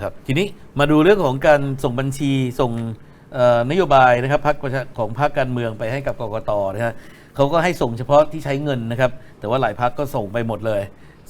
นะครับ ทีนี้มาดูเรื่องของการส่งบัญชีส่งเอ่อนโยบายนะครับพรรคประชาของพรรคการเมืองไปให้กับกกตนะฮะเขาก็ให้ส่งเฉพาะที่ใช้เงินนะครับ แต่ว่าหลายพรรคก็ส่งไปหมดเลย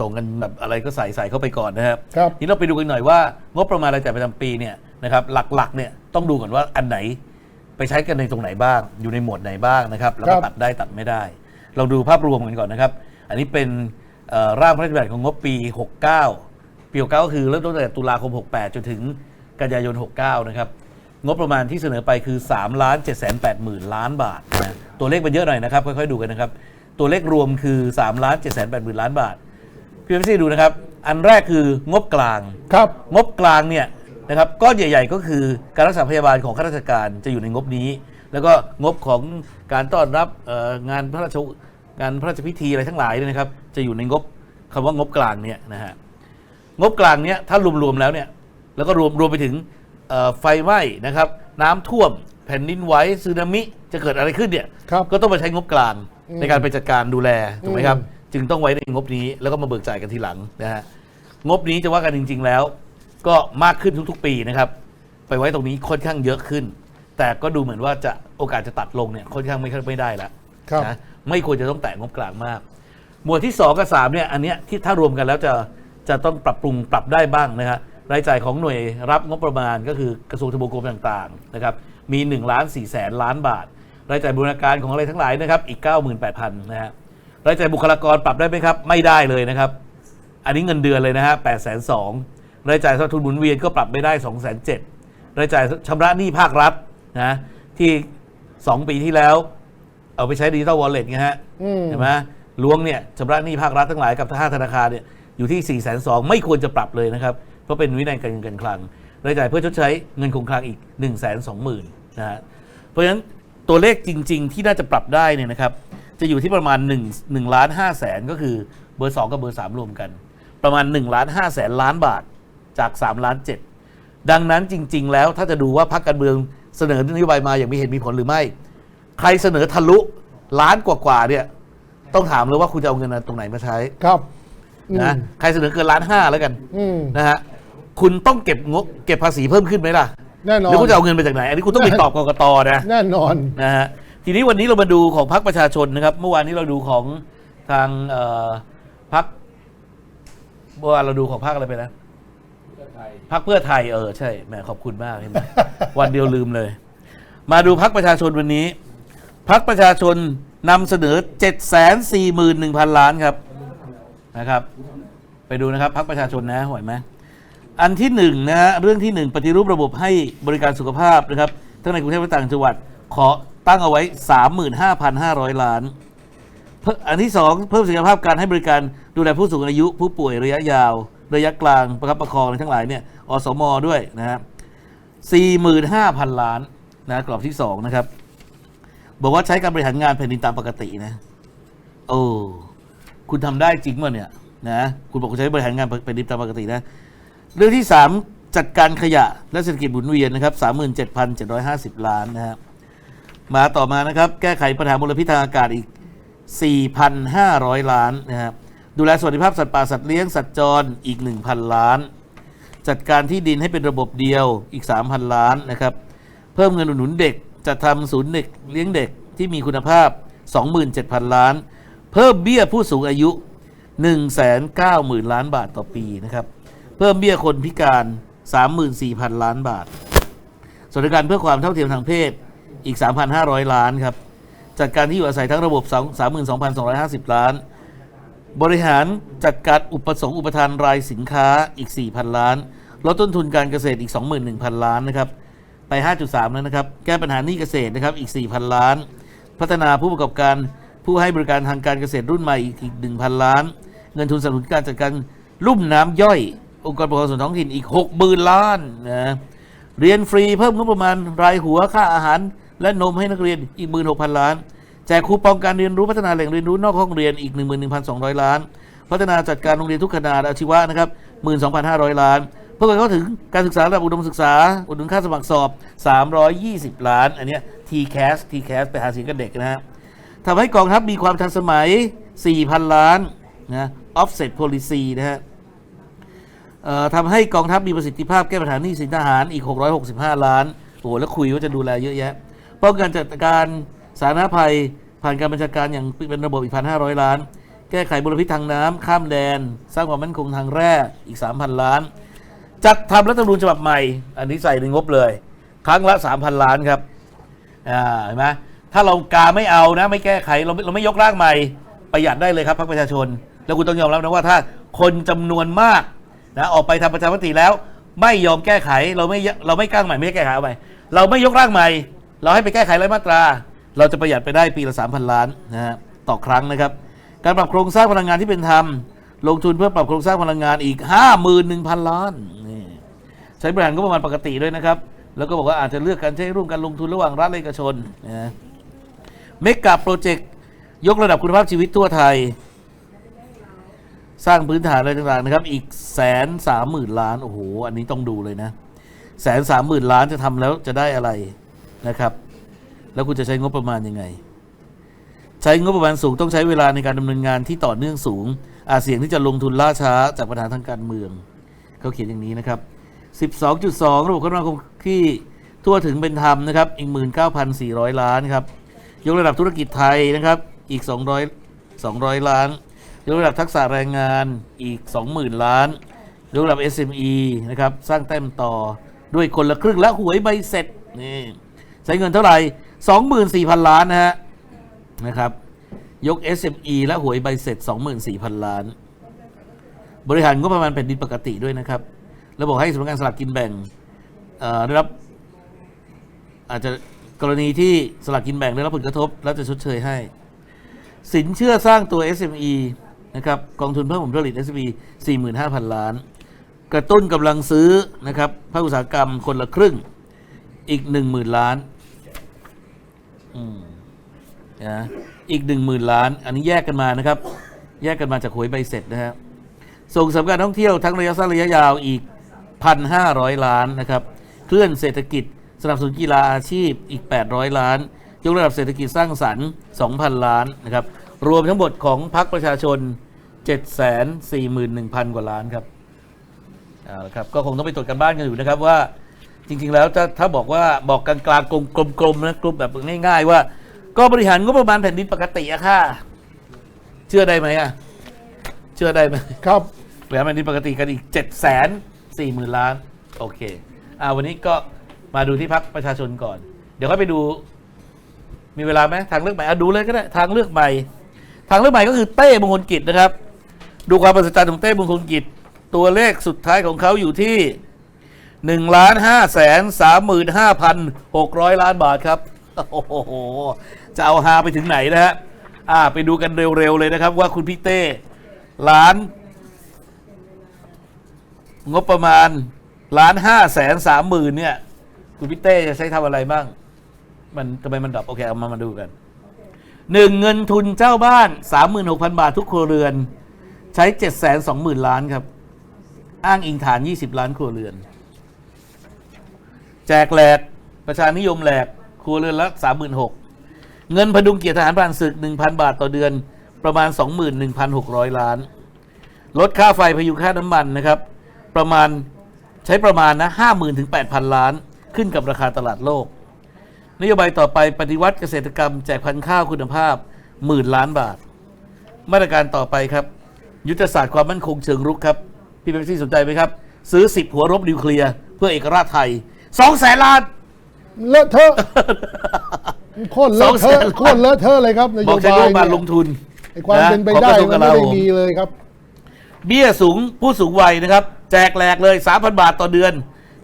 ส่งกันแบบอะไรก็ใส่ใส่เข้าไปก่อนนะครับครับทีนี้เราไปดูกันหน่อยว่างบประมาณรายจ่ายประจำปีเนี่ยนะครับหลักๆเนี่ยต้องดูก่อนว่าอันไหนไปใช้กันในตรงไหนบ้าง อยู่ในหมวดไหนบ้างนะครับแล้วก็ครับตัดได้ตัดไม่ได้ เราดูภาพรวมกันก่อนนะครับ อันนี้เป็นเอ่อร่างพระราชบัญญัติของงบปี 69 ปี69ก็คือเริ่มต้นตั้งแต่ตุลาคม 68 จนถึงกันยายน 69 นะครับ งบประมาณที่เสนอไปคือ3ล้าน7 8 0 0 0ล้านบาทนะตัวเลขมันเยอะหน่อยนะครับ ค่อยๆดูกันนะครับ ตัวเลขรวมคือ3ล้าน7 8 0 0 0ล้านบาทพี่เอฟซีดูนะครับ อันแรกคืองบกลางครับ งบกลางเนี่ยนะครับก้อนใหญ่ ๆ ก็คือการรักษาพยาบาลของข้าราชการจะอยู่ในงบนี้ แล้วก็งบของการต้อนรับเอ่องานพระราชงานพระราชพิธีอะไรทั้งหลายเนี่ยนะครับ จะอยู่ในงบคำว่างบกลางเนี่ยนะฮะ งบกลางเนี่ยถ้ารวมๆแล้วเนี่ยแล้วก็รวมรวมไปถึงเอ่อไฟไหม้นะครับน้ำท่วมแผ่นดินไหวสึนามิจะเกิดอะไรขึ้นเนี่ยครับก็ต้องมาใช้งบกลางอืมในการไปจัดการดูแลถูกไหมครับอืมจึงต้องไว้ในงบนี้แล้วก็มาเบิกจ่ายกันทีหลังนะฮะงบนี้จะว่ากันจริง ๆ แล้ว ก็มากขึ้นทุก ๆ ปีนะครับ ไปไว้ตรงนี้ค่อนข้างเยอะขึ้น แต่ก็ดูเหมือนว่าจะโอกาสจะตัดลงเนี่ยค่อนข้างไม่ไม่ได้แล้วครับนะไม่ควรจะต้องแตะงบกลางมาก หมวดที่ 2 กับ3เนี่ยอันเนี้ยที่ถ้ารวมกันแล้วจะ จะต้องปรับปรุงปรับได้บ้างนะฮะรายจ่ายของหน่วยรับงบประมาณก็คือกระทรวงทบวงกรมต่างๆนะครับมี1ล้าน4แสนล้านบาท รายจ่ายบูรณาการของอะไรทั้งหลายนะครับอีก 98,000นะฮะรายจ่ายบุคลากรปรับได้ไหมครับไม่ได้เลยนะครับ อันนี้เงินเดือนเลยนะฮะแปดแสนสองรายจ่ายสนับสนุนหมุนเวียนก็ปรับไม่ได้สองแสนเจ็ดรายจ่ายชำระหนี้ภาครัฐนะที่สองปีที่แล้ว เอาไปใช้ดิจิตอลวอลเล็ตไงฮะอืมเห็นไหมล้วงเนี่ยชำระหนี้ภาครัฐทั้งหลายกับห้าธนาคารเนี่ย อยู่ที่4ี่แสนสองไม่ควรจะปรับเลยนะครับ เพราะเป็นวินัยการเงินการคลังรายจ่ายเพื่อชดใช้เงินคงคลังอีก1นึ่งแสนสองหมื่นนะฮะเพราะฉะนั้นตัวเลขจริง ๆ ที่น่าจะปรับได้เนี่ยนะครับจะอยู่ที่ประมาณ1 1ล้าน5แสนก็คือเบอร์ 2 กับเบอร์ 3 รวมกัน ประมาณ1ล้าน5แสนล้านบาทจาก3ล้าน7ดังนั้นจริง ๆ แล้วถ้าจะดูว่าพรรคการเมืองเสนอนโยบายมาอย่างมีเหตุมีผลหรือไม่ ใครเสนอทะลุล้านกว่าๆเนี่ยต้องถามเลยว่าคุณจะเอาเงินตรงไหนมาใช้ครับ นะใครเสนอเกินล้านห้าแล้วกันอืมนะฮะคุณต้องเก็บงบเก็บภาษีเพิ่มขึ้นไหมล่ะแน่นอนหรือคุณจะเอาเงินมาจากไหน อันนี้คุณต้องไปตอบกกตนะแน่นอนนะฮะทีนี้วันนี้เรามาดูของพรรคประชาชนนะครับ เมื่อวานนี้เราดูของทางเอ่อพรรคเมื่อวานเราดูของพรรคอะไรไปนะพรรคเพื่อไทยเออใช่แหมขอบคุณมากเห็นไหมวันเดียวลืมเลย มาดูพรรคประชาชนวันนี้พรรคประชาชนนำเสนอ 7 4 1 0 0 0 ล้านครับ นะครับ ไปดูนะครับพรรคประชาชนนะหวยไหมอันที่หนึ่งนะฮะเรื่องที่หนึ่งปฏิรูประบบให้บริการสุขภาพนะครับทั้งในกรุงเทพและต่างจังหวัดขอตั้งเอาไว้ 35,500 ล้าน อันที่สองเพิ่มศักยภาพการให้บริการดูแลผู้สูงอายุ ผู้ป่วยระยะยาว ระยะกลางประคับประคองอะไรทั้งหลายเนี่ยอสมอด้วยนะฮะ45,000 ล้านนะกรอบที่สองนะครับ บอกว่าใช้การบริหารงานแผ่นดินตามปกตินะ โอ้ คุณทำได้จริงป่ะเนี่ยนะคุณบอกคุณใช้บริหารงานแผ่นดินตามปกตินะ เรื่องที่ 3 จัดการขยะและเศรษฐกิจหมุนเวียนนะครับ37,750 ล้านนะฮะมาต่อมานะครับ แก้ไขปัญหามลพิษทางอากาศอีก 4,500 ล้านนะครับดูแลสวัสดิภาพสัตว์ป่าสัตว์เลี้ยงสัตว์จรอีก 1,000 ล้าน จัดการที่ดินให้เป็นระบบเดียวอีก 3,000 ล้านนะครับ เพิ่มเงินอุดหนุนเด็กจะทำศูนย์เด็กเลี้ยงเด็กที่มีคุณภาพ 27,000 ล้าน เพิ่มเบี้ยผู้สูงอายุ 190,000 ล้านบาทต่อปีนะครับ เพิ่มเบี้ยคนพิการ 34,000 ล้านบาท สวัสดิการเพื่อความเท่าเทียมทางเพศอีก 3,500 ล้านครับ จัดการที่อยู่อาศัยทั้งระบบ 32,250 ล้าน บริหารจัดการอุปสงค์อุปทานรายสินค้าอีก 4,000 ล้าน ลดต้นทุนการเกษตรอีก 21,000 ล้านนะครับ ไป 5.3 แล้วนะครับ แก้ปัญหาหนี้เกษตรนะครับ อีก 4,000 ล้าน พัฒนาผู้ประกอบการ ผู้ให้บริการทางการเกษตรรุ่นใหม่อีก1,000ล้าน เงินทุนสนับสนุนการจัดการลุ่มน้ำย่อย องค์กรปกครองส่วนท้องถิ่นอีก60,000ล้านนะเรียนฟรีเพิ่มงบประมาณรายหัวค่าอาหาร และนมให้นักเรียนอีก16,000ล้านแจกคูปองการเรียนรู้พัฒนาแหล่งเรียนรู้นอกห้องเรียนอีก 11,200 ล้าน พัฒนาจัดการโรงเรียนทุกขนาดอาชีวะนะครับ 12,500 ล้าน เพื่อให้เข้าถึงการศึกษาระดับอุดมศึกษา อุดหนุนค่าสมัครสอบ 320 ล้าน อันนี้ TCAS TCAS ไปหาเสียงกับเด็กนะฮะ ทำให้กองทัพมีความทันสมัย 4,000 ล้านนะ offset policy นะฮะเอ่อทำให้กองทัพมีประสิทธิภาพแก้ปัญหาหนี้สินทหารอีก 665 ล้าน โอ้โห แล้วคุยว่าจะดูแลเยอะแยะ ป้องกันจัดการสาธารณภัย ผ่านการบัญชาการอย่างเป็นระบบอีก 1,500 ล้าน แก้ไขมลพิษทางน้ำข้ามแดน สร้างความมั่นคงทางแร่อีก 3,000 ล้าน จัดทำรัฐธรรมนูญฉบับใหม่ อันนี้ใส่ในงบเลย ครั้งละ 3,000 ล้านครับ อ่า เห็นไหม ถ้าเรากาไม่เอานะ ไม่แก้ไขเราไม่เราไม่ยกร่างใหม่ประหยัดได้เลยครับพรรคประชาชน แล้วคุณต้องยอมรับนะว่าถ้าคนจำนวนมากนะออกไปทำประชามติแล้ว ไม่ยอมแก้ไขเราไม่เราไม่ก้างใหม่ไม่แก้ไขเอาใหม่เราไม่ยกร่างใหม่ เราให้ไปแก้ไขรายมาตรา เราจะประหยัดไปได้ปีละ3,000ล้านนะฮะต่อครั้งนะครับ การปรับโครงสร้างพลังงานที่เป็นธรรม ลงทุนเพื่อปรับโครงสร้างพลังงานอีก 51,000 ล้านนี่ใช้บริหารก็ประมาณปกติด้วยนะครับ แล้วก็บอกว่าอาจจะเลือกการใช้ร่วมกันลงทุนระหว่างรัฐและเอกชนนะ เมกะโปรเจกต์ยกระดับคุณภาพชีวิตทั่วไทย สร้างพื้นฐานอะไรต่างๆนะครับ อีกแสนสามหมื่นล้าน โอ้โห อันนี้ต้องดูเลยนะแสนสามหมื่นล้านจะทำแล้วจะได้อะไรนะครับ แล้วคุณจะใช้งบประมาณยังไง ใช้งบประมาณสูงต้องใช้เวลาในการดำเนินงานที่ต่อเนื่องสูง อาจเสี่ยงที่จะลงทุนล่าช้าจากปัญหาทางการเมือง เขาเขียนอย่างนี้นะครับ 12.2 ระบบคมนาคมที่ทั่วถึงเป็นธรรมนะครับอีก19,400 ล้านครับ ยกระดับธุรกิจไทยนะครับอีก 200 200 ล้าน ยกระดับทักษะแรงงานอีก 20,000 ล้าน ยกระดับ SME นะครับสร้างแต้มต่อด้วยคนละครึ่งและหวยใบเสร็จนี่ใช้เงินเท่าไหร่ 24,000 ล้านนะฮะนะครับยก SME และหวยใบเสร็จ 24,000 ล้าน บริหารงบประมาณแผ่นดินปกติด้วยนะครับ แล้วบอกให้สำนักงานสลากกินแบ่งได้รับอาจจะ กรณีที่สลากกินแบ่งได้รับผลกระทบ แล้วจะชดเชยให้ สินเชื่อสร้างตัว SME นะครับกองทุนเพิ่มผลผลิต SME 45,000 ล้าน กระตุ้นกำลังซื้อนะครับภาคอุตสาหกรรมคนละครึ่งอีก 10,000 ล้านอืมนะอีก 10,000 ล้าน อันนี้แยกกันมานะครับ แยกกันมาจากหวยใบเสร็จนะฮะส่งเสริมการท่องเที่ยวทั้งระยะสั้นระยะยาวอีก 1,500 ล้านนะครับ เคลื่อนเศรษฐกิจ สนับสนุนกีฬาอาชีพอีก 800 ล้าน ยกระดับเศรษฐกิจสร้างสรรค์ 2,000 ล้านนะครับ รวมทั้งหมดของพรรคประชาชน 741,000 กว่าล้านครับเอาละครับก็คงต้องไปตรวจกันบ้านกันอยู่นะครับว่าจริง ๆ แล้วถ้าถ้าบอกว่าบอกกลางๆกลมๆนะกลุ่มแบบง่าย ๆ ว่า ก็บริหารงบประมาณแผ่นดินปกติอะค่ะ เชื่อได้ไหมอะเชื่อได้ไหมครับเหลือแผ่นดินปกติกันอีกเจ็ดแสนสี่หมื่นล้าน โอเคอ่าวันนี้ก็ มาดูที่พักประชาชนก่อน เดี๋ยวค่อยไปดู มีเวลาไหมทางเลือกใหม่อะดูเลยก็ได้ทางเลือกใหม่ ทางเลือกใหม่ก็คือเต้มงคลกิจนะครับ ดูความประสิทธิ์ของเต้มงคลกิจ ตัวเลขสุดท้ายของเขาอยู่ที่หนึ่งล้านห้าแสนสามหมื่นห้าพันหกร้อยล้านบาทครับโอ้โหจะเอาฮาไปถึงไหนนะฮะอ่า ไปดูกันเร็วๆเลยนะครับ ว่าคุณพี่เต้ล้าน งบประมาณล้านห้าแสนสามหมื่นเนี่ย คุณพี่เต้จะใช้ทำอะไรบ้าง มันทำไมมันดับโอเคเอามามาดูกันหนึ่งเงินทุนเจ้าบ้านสามหมื่นหกพันบาททุกครัวเรือน ใช้เจ็ดแสนสองหมื่นล้านครับ อ้างอิงฐานยี่สิบล้านครัวเรือน แจกแหลก ประชานิยมแหลก ครัวเรือนละสามหมื่นหกเงินพดุงเกียรติทหารผ่านศึกหนึ่งพันบาทต่อเดือนประมาณสองหมื่นหนึ่งพันหกร้อยล้าน ลดค่าไฟพยุงค่าน้ำมันนะครับ ประมาณใช้ประมาณนะห้าหมื่นถึงแปดพันล้าน ขึ้นกับราคาตลาดโลก นโยบายต่อไปปฏิวัติเกษตรกรรมแจกพันธุ์ข้าวคุณภาพหมื่นล้านบาท มาตรการต่อไปครับ ยุทธศาสตร์ความมั่นคงเชิงรุกครับ พี่เป็นที่สนใจไหมครับ ซื้อสิบหัวรบนิวเคลียร์เพื่อเอกราชไทยสองแสนล้าน เลอะเทอะ โคตรเลอะเทสองแสอะนล้านโคตรเลอะเทอะเลยครับนโยบอกใช้บางบยประมาณลเนี่งยทุนไอ้ความเป็นไปของได้กระทรวงมันกไม่ลาได้โหมมีเลยครับ เบี้ยสูงผู้สูงวัยนะครับ แจกแหลกเลย 3,000 บาทต่อเดือน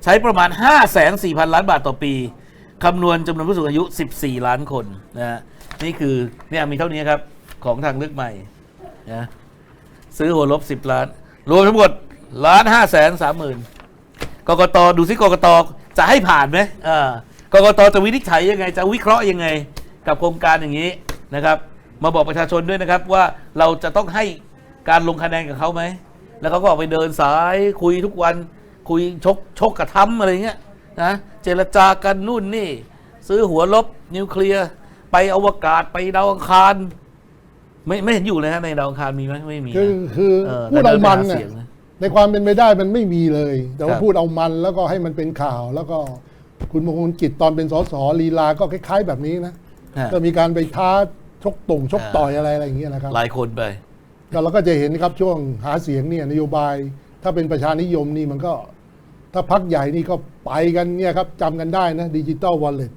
ใช้ประมาณ 5 4 0 0 0 ล้านบาทต่อปีคำนวณจำนวนผู้สูงอายุ 14 ล้านคนนะฮะนี่คือเนี่ยมีเท่านี้ครับ ของทางเลือกใหม่นะซื้อหัวลบ 10 ล้าน รวมทั้งหมดล้านห้าแสนสามหมื่นกกตดูซิกกตจะให้ผ่านไหมอ่ากกตจะวินิจฉัยยังไง จะวิเคราะห์ยังไง กับโครงการอย่างนี้นะครับ มาบอกประชาชนด้วยนะครับว่าเราจะต้องให้การลงคะแนนกับเขาไหม แล้วเขาก็ออกไปเดินสายคุยทุกวัน คุยชกชกกระทำอะไรเงี้ยนะเจรจากันนู่นนี่ ซื้อหัวลบนิวเคลียร์ไปอวกาศไปดาวอังคาร ไม่ไม่เห็นอยู่เลยฮะในดาวอังคารมีไหมไม่มีนะคือคือเออพูดเอามันแต่เดินไปหาน่ะเสียงนะในความเป็นไปได้มันไม่มีเลย แต่คว่ารับพูดเอามันแล้วก็ให้มันเป็นข่าวแล้วก็คุณมงคลกิจตอนเป็นสสลีลาก็คล้าย ๆ แบบนี้นะฮะก็มีการไปท้าชกต่งชกต่อยอะไรอะไรอย่างเงี้ยนะครับหลายคนไปก็เราก็จะเห็นครับช่วงหาเสียงเนี่ยนโยบาย ถ้าเป็นประชานิยมนี่มันก็ ถ้าพักใหญ่นี่ก็ไปกันเนี่ยครับจำกันได้นะดิจิตอลวอลเล็ต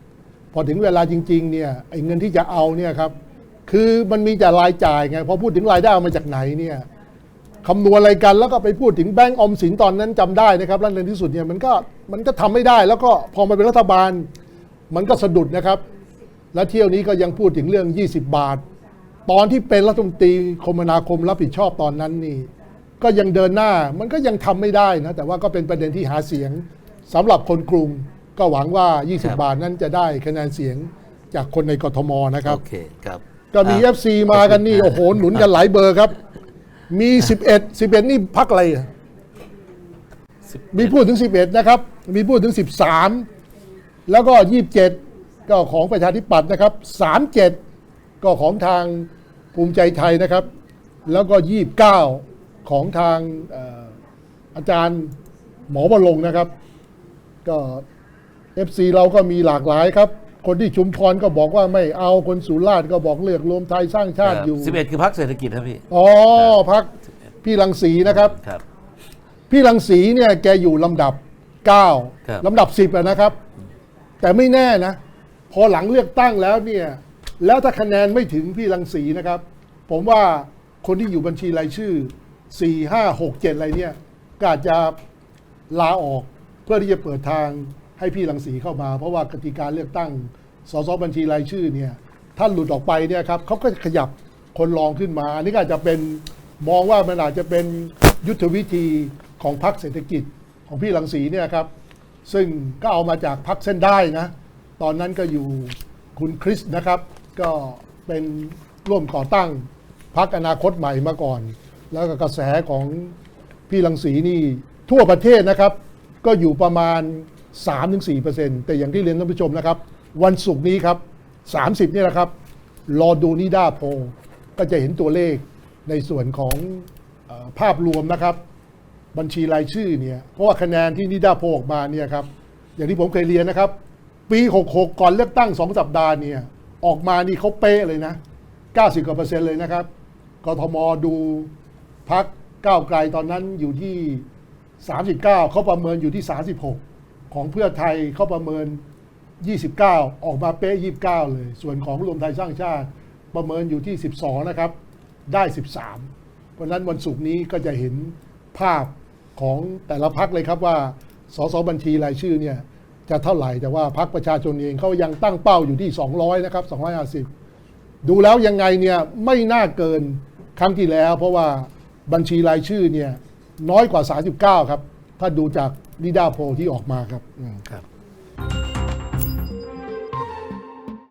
พอถึงเวลาจริงๆเนี่ยไอ้เงินที่จะเอาเนี่ยครับคือมันมีแต่รายจ่ายไงพอพูดถึงรายได้เอามาจากไหนเนี่ยคำนวณอะไรกันแล้วก็ไปพูดถึงแบงก์อมสินตอนนั้นจำได้นะครับแล้วในที่สุดเนี่ยมันก็มันก็ทำไม่ได้ แล้วก็พอมาเป็นรัฐบาล มันก็สะดุดนะครับ แล้วเที่ยวนี้ก็ยังพูดถึงเรื่อง 20 บาท ตอนที่เป็นรัฐมนตรีคมนาคมรับผิดชอบตอนนั้นนี่ ก็ยังเดินหน้ามันก็ยังทำไม่ได้นะ แต่ว่าก็เป็นประเด็นที่หาเสียงสำหรับคนกรุง ก็หวังว่าครับ20 บาทนั้นจะได้คะแนนเสียงจากคนในกทมนะครับโอเคครับก็มีอะ FC มากันนี่โอ้โหหนุนกันหลายเบอร์ครับ มี 11 11 นี่พักอะไรอะมีพูดถึง 11 นะครับ มีพูดถึง 13 แล้วก็ 27 ก็ของประชาธิปัตย์นะครับ 37 ก็ของทางภูมิใจไทยนะครับ แล้วก็ 29 ของทางเอ่ออาจารย์หมอวรงค์นะครับ ก็ FC เราก็มีหลากหลายครับ คนที่ชุมพรก็บอกว่าไม่เอาคนสุราษฎร์ก็บอกเลือกรวมไทยสร้างชาติอยู่สิบเอ็ดคือพักเศรษฐกิจครับพี่ อ๋อพักพี่รังสีนะครับ ครับ พี่รังสีเนี่ยแกอยู่ลำดับครับ9ลำดับ 10อะนะครับ แต่ไม่แน่นะ พอหลังเลือกตั้งแล้วเนี่ย แล้วถ้าคะแนนไม่ถึงพี่รังสีนะครับ ผมว่าคนที่อยู่บัญชีรายชื่อ 4 5 6 7อะไรเนี่ยก็อาจจะลาออกเพื่อที่จะเปิดทางให้พี่รังสีเข้ามา เพราะว่ากติกาเลือกตั้งสสบัญชีรายชื่อเนี่ยถ้าหลุดออกไปเนี่ยครับเขาก็จะขยับคนรองขึ้นมา อันนี้ก็อาจจะเป็นมองว่ามันอาจจะเป็นยุทธวิธีของพรรคเศรษฐกิจของพี่รังสีเนี่ยครับ ซึ่งก็เอามาจากพรรคเส้นได้นะ ตอนนั้นก็อยู่คุณคริสนะครับ ก็เป็นร่วมก่อตั้งพรรคอนาคตใหม่มาก่อน แล้วก็กระแสของพี่รังสีนี่ทั่วประเทศนะครับ ก็อยู่ประมาณ 3-4%แต่อย่างที่เรียนท่านผู้ชมนะครับ วันศุกร์นี้ครับ 30เนี่ยนะครับ รอดูนิด้าโพก็จะเห็นตัวเลขในส่วนของอภาพรวมนะครับ บัญชีรายชื่อเนี่ยเพราะว่าคะแนนที่นิด้าโพออกมาเนี่ยครับอย่างที่ผมเคยเรียนนะครับ ปี 66 ก่อนเลือกตั้ง 2 สัปดาห์เนี่ยออกมานี่เขาเป๊ะเลยนะ 90กว่าเปอร์เซ็นต์เลยนะครับกทมดู พักก้าวไกลตอนนั้นอยู่ที่ 39 เขาประเมินอยู่ที่ 36 ของเพื่อไทยเขาประเมิน 29 ออกมาเป๊ะ 29 เลย ส่วนของรวมไทยสร้างชาติประเมินอยู่ที่ 12 นะครับ ได้ 13 เพราะนั้นวันศุกร์นี้ก็จะเห็นภาพของแต่ละพักเลยครับว่า สสบัญชีรายชื่อเนี่ยจะเท่าไหร่ แต่ว่าพักประชาชนเองเขายังตั้งเป้าอยู่ที่ 200 นะครับ 250 ดูแล้วยังไงเนี่ยไม่น่าเกินครั้งที่แล้ว เพราะว่า บัญชีรายชื่อเนี่ยน้อยกว่า 39 ครับ ถ้าดูจากนิดาโพลที่ออกมาครับ ครับ